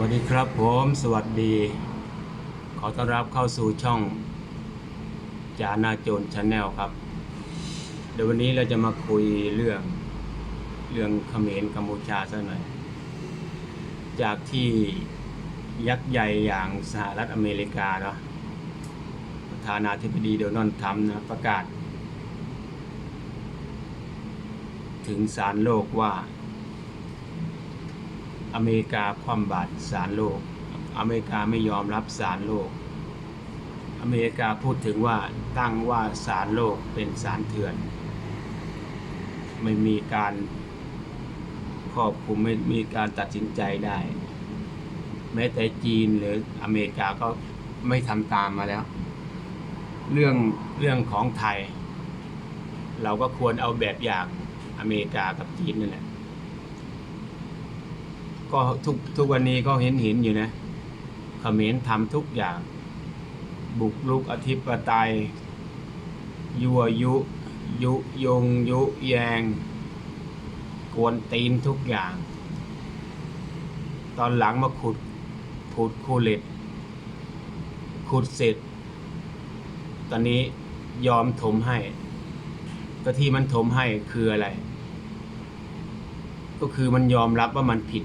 วัสดีครับผมสวัสดี ขอต้อนรับเข้าสู่ช่องจานาโจนชาแนลครับ เดี๋ยววันนี้เราจะมาคุยเรื่องเรื่องเขมรกัมพูชาสักหน่อย จากที่ยักษ์ใหญ่อย่างสหรัฐอเมริกาเนาะประธานาธิบดีโดนัลด์ทรัมป์นะประกาศ ถึงสารโลกว่า อเมริกาคว่ำบาตรศาลโลก อเมริกาไม่ยอมรับศาลโลก อเมริกาพูดถึงว่าตั้งว่าศาลโลกเป็นศาลเถื่อน ไม่มีการครอบคุมไม่มีการตัดสินใจได้ แม้แต่จีนหรืออเมริกาก็ไม่ทำตามมาแล้ว เรื่องเรื่องของไทย เราก็ควรเอาแบบอย่างอเมริกากับจีนนั่นแหละ ก็ทุกทุกวันนี้ก็เห็นเห็นอยู่นะเขมรทำทุกอย่าง บุกลุกอธิปไตย ยั่วยุ ยุยงยุแยง กวนตีนทุกอย่าง ตอนหลังมาขุดขุดคูเหล็ดขุดเสร็จ ตอนนี้ยอมถมให้ก็ที่มันถมให้คืออะไร ก็คือมันยอมรับว่ามันผิด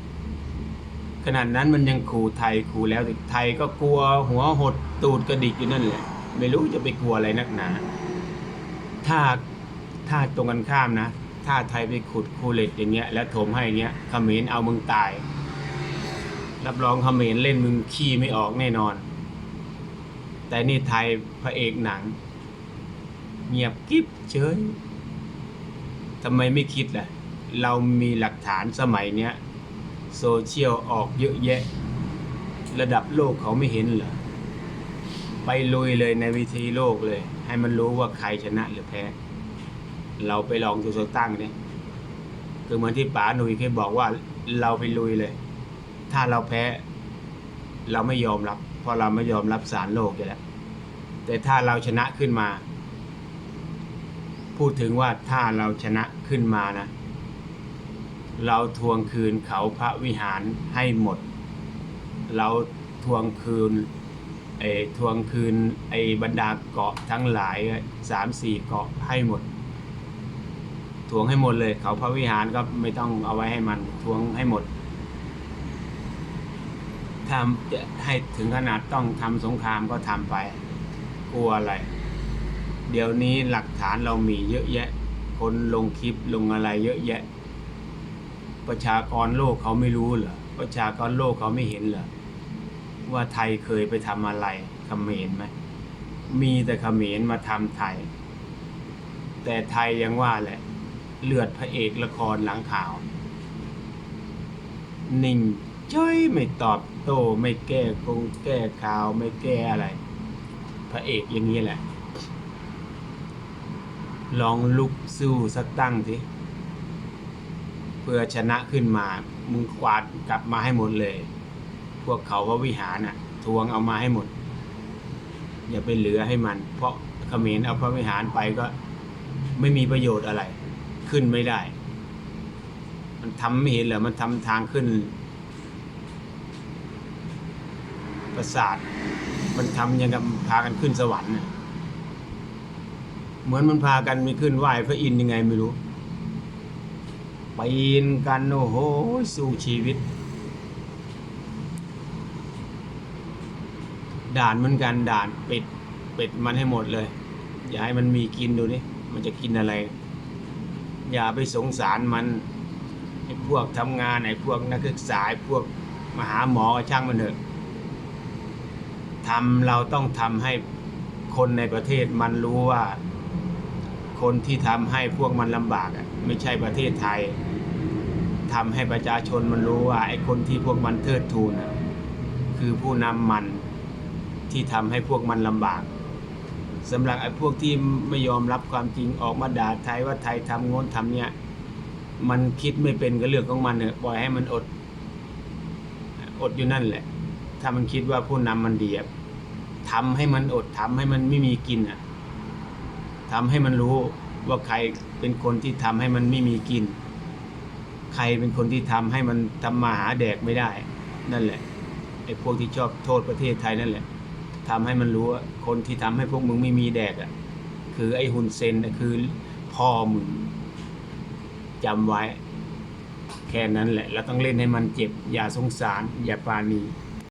ขนาดนั้นมันยังขู่ไทยขู่แล้วแต่ไทยก็กลัวหัวหดตูดกระดิกอยู่นั่นแหละไม่รู้จะไปกลัวอะไรนักหนา ถ้าถ้าตรงกันข้ามนะ ถ้าไทยไปขุดคูเล็กอย่างเงี้ย แล้วถมให้อย่างเงี้ยเขมรเอามึงตาย รับรองเขมรเล่นมึงขี้ไม่ออกแน่นอน แต่นี่ไทยพระเอกหนัง เงียบกิ๊บเฉยทำไมไม่คิดล่ะ เรามีหลักฐานสมัยเนี้ย โซเชียลออกเยอะแยะ ระดับโลกเขาไม่เห็นเหรอ ไปลุยเลยในวิธีโลกเลย ให้มันรู้ว่าใครชนะหรือแพ้ เราไปลองดูสักตั้งเนี่ยคือเหมือนที่ป๋าหนุ่ยเคยบอกว่าเราไปลุยเลย ถ้าเราแพ้ เราไม่ยอมรับ เพราะเราไม่ยอมรับสารโลกอยู่แล้ว แต่ถ้าเราชนะขึ้นมา พูดถึงว่าถ้าเราชนะขึ้นมานะ เราทวงคืนเขาพระวิหารให้หมด เราทวงคืนไอ้ทวงคืนไอ้บรรดาเกาะทั้งหลายสามสี่เกาะให้หมด ทวงให้หมดเลย เขาพระวิหารก็ไม่ต้องเอาไว้ให้มันทวงให้หมดถ้าจะให้ถึงขนาดต้องทำสงครามก็ทำไป กลัวอะไร เดี๋ยวนี้หลักฐานเรามีเยอะแยะ คนลงคลิปลงอะไรเยอะแยะ ประชากรโลกเขาไม่รู้เหรอประชากรโลกเขาไม่เห็นเหรอว่าไทยเคยไปทำอะไรเขมรไหมมีแต่เขมรมาทำไทย แต่ไทยยังว่าแหละ เลือดพระเอกละครหลังข่าว นิ่งจ้อยไม่ตอบโต้ไม่แก้คงแก้ข่าวไม่แก้อะไร พระเอกอย่างนี้แหละ ลองลุกสู้สักตั้งสิ เพื่อชนะขึ้นมา มึงกวาดกลับมาให้หมดเลย พวกเขาว่าวิหารน่ะ ทวงเอามาให้หมด อย่าไปเหลือให้มัน เพราะเขมรเอาพระวิหารไปก็ไม่มีประโยชน์อะไร ขึ้นไม่ได้ มันทำไม่เห็นเหรอมันทำทางขึ้น ปราสาท มันทำยังกับพากันขึ้นสวรรค์เหมือนมันพากันไปขึ้นไหว้พระอินทร์ยังไงไม่รู้ ปีนกันโอ้โหสู้ชีวิต ด่านเหมือนกันด่านปิดปิดมันให้หมดเลย อย่าให้มันมีกินดูนี่มันจะกินอะไร อย่าไปสงสารมันไอ้พวกทำงานไอ้พวกนักศึกษาไอ้พวกมหาหมอช่างมันเถอะทำเราต้องทำให้คนในประเทศมันรู้ว่า คนที่ทำให้พวกมันลำบากอะไม่ใช่ประเทศไทยทำให้ประชาชนมันรู้ว่าไอ้คนที่พวกมันเทิดทูนอะคือผู้นำมันที่ทำให้พวกมันลำบากสำหรับไอ้พวกที่ไม่ยอมรับความจริงออกมาด่าไทยว่าไทยทำโง้นทำเนี้ยมันคิดไม่เป็นก็เรื่องของมันเนอะปล่อยให้มันอด อดอยู่นั่นแหละ ถ้ามันคิดว่าผู้นำมันดีทำให้มันอดทำให้มันไม่มีกินอะ ทำให้มันรู้ว่าใครเป็นคนที่ทำให้มันไม่มีกิน ใครเป็นคนที่ทำให้มันทำมาหาแดกไม่ได้ นั่นแหละไอ้พวกที่ชอบโทษประเทศไทยนั่นแหละทำให้มันรู้ว่าคนที่ทำให้พวกมึงไม่มีแดกอะคือไอ้ฮุนเซนคือพ่อมึงจำไว้ แค่นั้นแหละเราต้องเล่นให้มันเจ็บ อย่าสงสาร อย่าปาณี